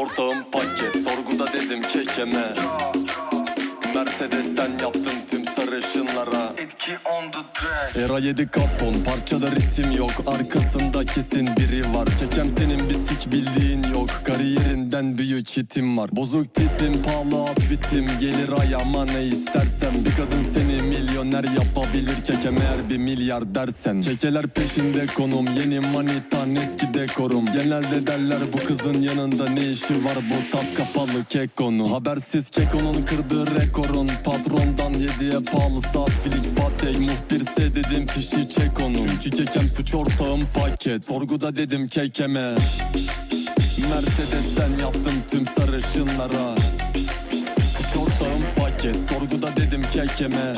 Ortağım paket. Sorguda dedim kekeme. Mercedes'ten yaptım tüm sarışınlara Etki on the track. Era 7 kapon parçada ritim yok. Arkasında kesin biri var. Kekem senin bir sik bildiğin yok. Kariyerinden büyük hitim var. Bozuk tipim pahalı outfitim. Gelir ayağıma ne istersen Bir kadın seni milyoner yapabilir. Kekem eğer bir milyar dersen. Kekeler peşinde konum. Yeni manitan eski dekorum. Genelde derler bu kızın yanında ne işi var? Bu tas kapalı kekonu Habersiz kekonun kırdığı rekorun. Patrondan hediye pahalı saat filik fatih Muhbirse dedim fişi çek onu. Çünkü kekem suç ortağım paket. Sorguda dedim kekeme Mercedes'ten yaptım tüm sarışınlara Suç ortağım paket. Sorguda dedim kekeme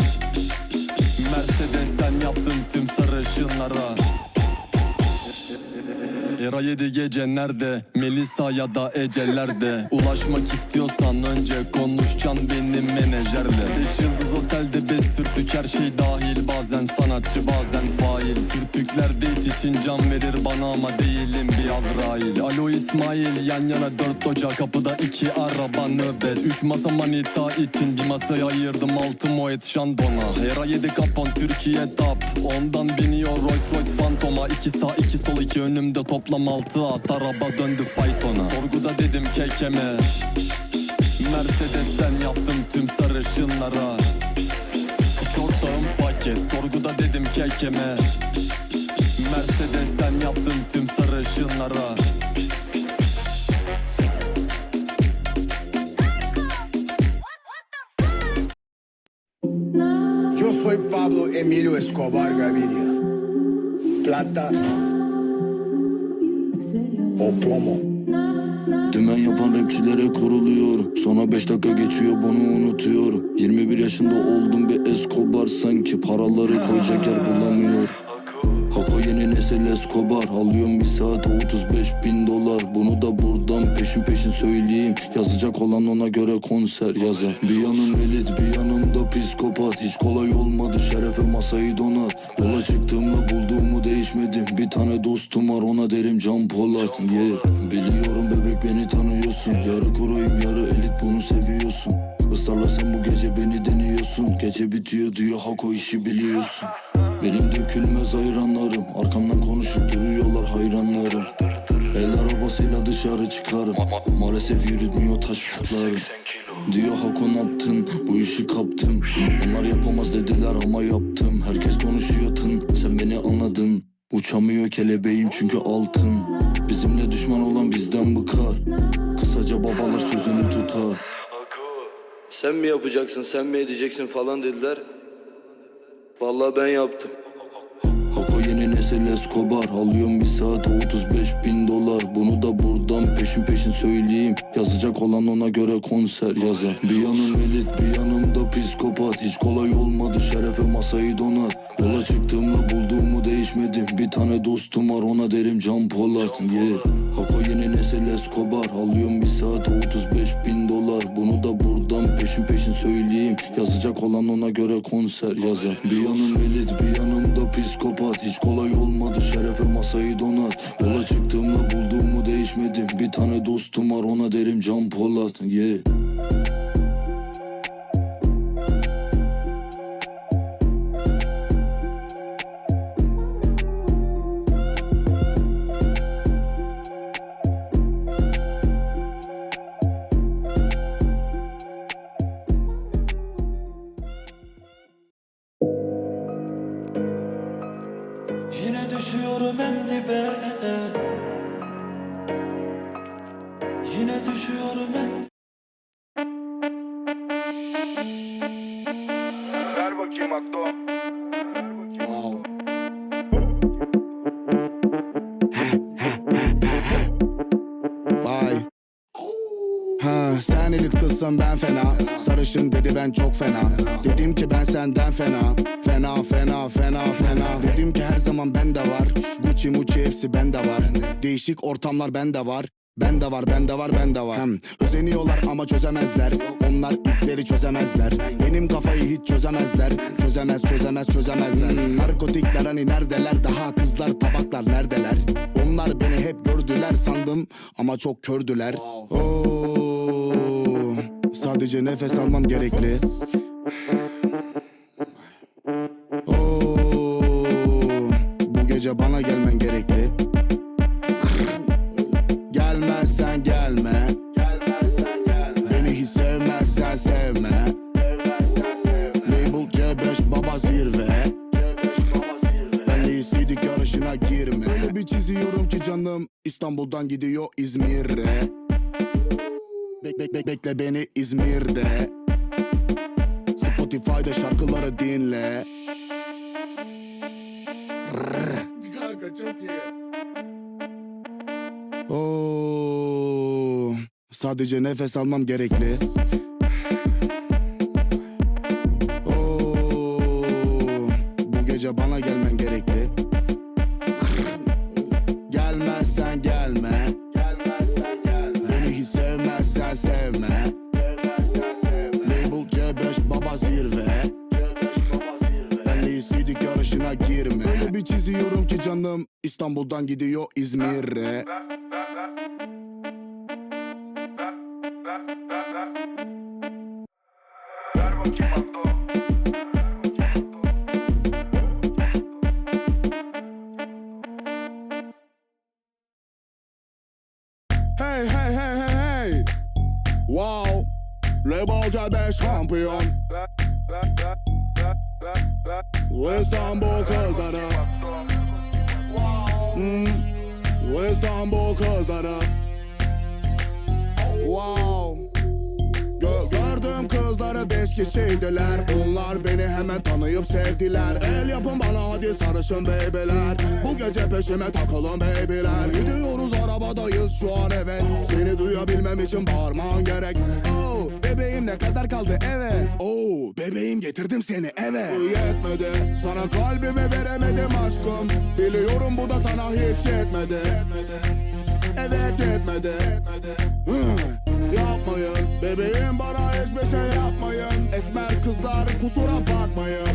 Mercedes'ten yaptım tüm sarışınlara Era 7 gece nerede? Melisa ya da Ece'lerde Ulaşmak istiyorsan önce konuşacaksın benim menajerle. Beş yıldız otelde beş sürtük her şey dahil. Bazen sanatçı bazen fail. Sürtükler date için can verir bana ama değilim bir Azrail Alo İsmail yan yana dört doca kapıda iki araba nöbet. Üç masa manita için bir masaya ayırdım altı moet şandona. Era 7 kapon Türkiye tap. Ondan biniyor Rolls Royce Phantom'a. İki sağ iki sol iki önümde toplam altı at Araba döndü faytona. Sorguda dedim kekeme. Mercedes'ten yaptım tüm sarışınlara Suç paket Sorguda dedim kekeme. Mercedes'ten yaptım tüm sarışınlara Yo soy Pablo Emilio Escobar Gaviria. Plata o plomo. Dümen yapan rapçilere kuruluyor Sonra 5 dakika geçiyor bunu unutuyor. 21 yaşında oldum bir Escobar. Sanki paraları koyacak yer bulamıyor. Hako yeni nesil Escobar. Alıyorum bir saate 35 bin dolar. Bunu da buradan peşin peşin söyleyeyim. Yazacak olan ona göre konser yazar Bir yanım elit bir yanımda psikopat. Hiç kolay olmadı şerefe masayı donat Yola çıktığımda değişmedim. Bir tane dostum var ona derim Can Polat. Yeah. Biliyorum bebek beni tanıyorsun. Yarı kurayım yarı elit bunu seviyorsun. Israrla sen bu gece beni deniyorsun. Gece bitiyor diyor Hako işi biliyorsun. Benim dökülmez hayranlarım Arkamdan konuşup duruyorlar hayranlarım. El arabasıyla dışarı çıkarım. Maalesef yürütmüyor taşlarım Diyor Hako ne yaptın bu işi kaptım. Onlar yapamaz dediler ama yaptım. Herkes konuşuyor tın sen beni anladın. Uçamıyor kelebeğim çünkü altın. Bizimle düşman olan bizden bıkar Kısaca babalar sözünü tutar. Sen mi yapacaksın, sen mi edeceksin falan dediler. Vallahi ben yaptım. Nesil Escobar Alıyorum bir saate 35 bin dolar. Bunu da buradan peşin peşin söyleyeyim. Yazacak olan ona göre konser yazar Bir yanım elit bir yanımda psikopat. Hiç kolay olmadı şerefe masayı donat Yola çıktığımda bulduğumu değişmedim Bir tane dostum var ona derim Can Polat. Yeah. Hako yeni nesil Escobar. Alıyorum bir saate 35 bin dolar. Bunu da buradan peşin peşin söyleyeyim. Yazacak olan ona göre konser yazar. Bir yanım elit bir yanımda psikopat. Hiç kolay olmadı şerefe masayı donat. Yola çıktığımda bulduğumu değişmedim. Bir tane dostum var ona derim Can Polat. Yeah. Kızsın ben fena Sarışın dedi ben çok fena Dedim ki ben senden fena Fena fena fena fena Dedim ki her zaman bende var Gucci mucci hepsi bende var Değişik ortamlar bende var ben de var, ben de var, ben de var. Hem özeniyorlar ama çözemezler. Onlar ipleri çözemezler. Benim kafayı hiç çözemezler. Çözemez, çözemez, çözemezler. Narkotikler hani neredeler? Daha kızlar, tabaklar neredeler? Onlar beni hep gördü gördüler sandım ama çok kördüler. Oo, sadece nefes almam gerekli. Oo, bu gece bana gelmen gerekli. Gelmezsen gelme. Beni hiç sevmezsen sevme. Label C5 baba zirve. İstiydik yarışına girme. Öyle bir çiziyorum ki canım İstanbul'dan gidiyor İzmir'e. Bek bek bek bekle beni İzmir'de. Spotify'da şarkıları dinle. Kanka çok iyi. Oo, sadece nefes almam gerekli. Yarışına girme. Öyle bir çiziyorum ki canım İstanbul'dan gidiyor İzmir'e. Hey hey hey hey hey. Wow. Label C5 şampiyon. İstanbul kızları. Hmm. İstanbul kızları. Wow. Gö- gördüğüm kızları beş kişiydiler Onlar beni hemen tanıyıp sevdiler. El yapın bana hadi sarışın beybiler Bu gece peşime takılın beybiler Gidiyoruz arabadayız şu an evet. Seni duyabilmem için bağırman gerek. Oh bebeğim ne kadar kaldı eve Oh bebeğim getirdim seni eve Yetmedi. Sana kalbimi veremedim aşkım. Biliyorum bu da sana hiç yetmedi. Evet yetmedi. Hı, Yapmayın. Bebeğim bana hiçbir şey yapmayın. Esmer kızlar kusura bakmayın.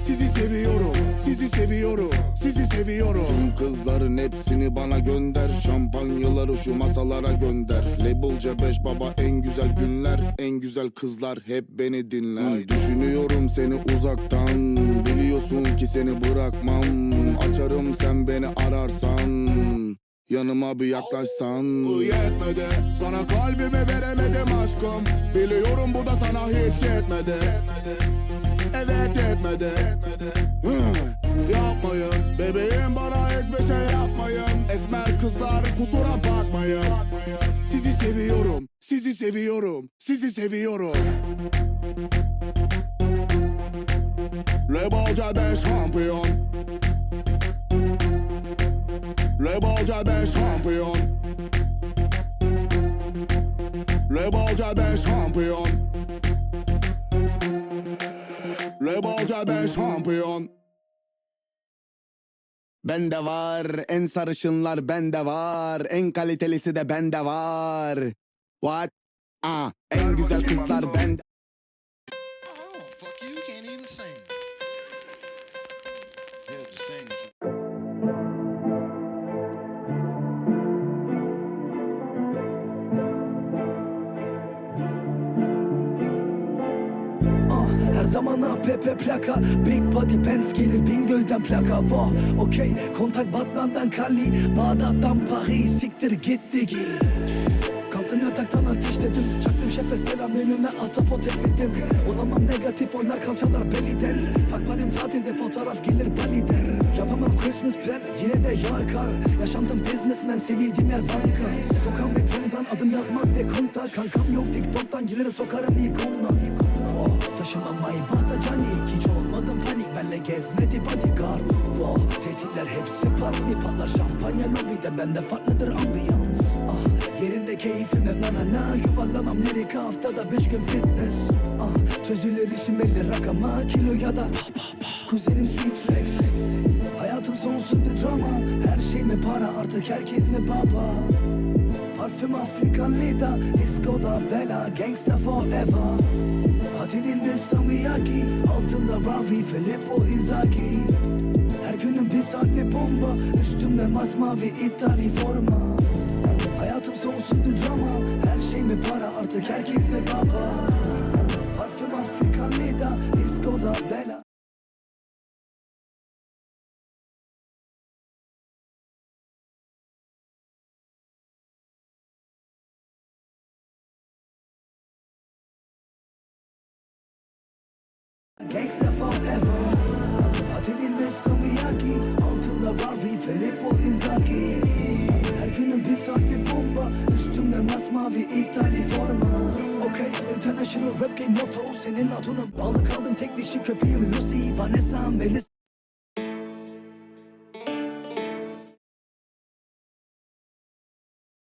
Sizi seviyorum, sizi seviyorum, sizi seviyorum. Tüm kızların hepsini bana gönder. Şampanyaları şu masalara gönder. Label C5 baba en güzel günler En güzel kızlar hep beni dinler. Düşünüyorum seni uzaktan. Biliyorsun ki seni bırakmam. Açarım sen beni ararsan Yanıma bir yaklaşsan. Bu yetmedi. Sana kalbimi veremedim aşkım. Biliyorum bu da sana hiç yetmedi. Evet yetmedi. Yapmayın. Bebeğim bana hiçbir şey yapmayın. Esmer kızlar kusura bakmayın. Sizi seviyorum. Sizi seviyorum. Sizi seviyorum. Label C5 şampiyon Label C5 şampiyon Label C5 şampiyon Label C5 şampiyon Bende var en sarışınlar bende var En kalitelisi de bende var. What? Ah, en güzel kızlar bende APP plaka Big body Benz gelir Bingöl'den plaka. Vah okey kontak Batman'dan Kali Bağdat'tan Paris. Siktir gitti git Kalktım yataktan ateşledim Çaktım şefe selam önüme atapot ekledim. Olamam negatif oynar kalçalar beliden Fakmarin tatilde fotoğraf gelir Bali'den Yapamam Christmas plan yine de yağar kar Yaşandım businessman sevildiğim yer banka. Sokan betondan adım yazmaz dekonta Kankam yok TikTok'tan gelir sokarım ikondan gezmedi bodyguard. Oh, tehditler hepsi parodi patlar şampanya lobide. Bende farklıdır ambiyans. Ah, yerinde keyfim hep na na. Na Yuvarlamam lirik haftada beş gün fitness. Ah, çözülür işim belli. Rakama Kilo ya da pa pa pa. Kuzenim sweet flex. Hayatım sonsuz bir drama. Her şey mi para. Artık herkes mi baba? Parfüm Afrikan Lida. Disco'da bela. Gangsta forever Atidin Mr. Miyagi Altında Ravi Filippo Inzaghi. Her günüm bir saatli bomba Üstümde masmavi İtali forma. Hayatım sonsuz bir drama Her şey mi para artık herkes mi baba? Parfüm Afrikan Lida Disco'da bela Senin adına bağlı kaldım tek dişi köpeğim Lucy. Vanessa Melissa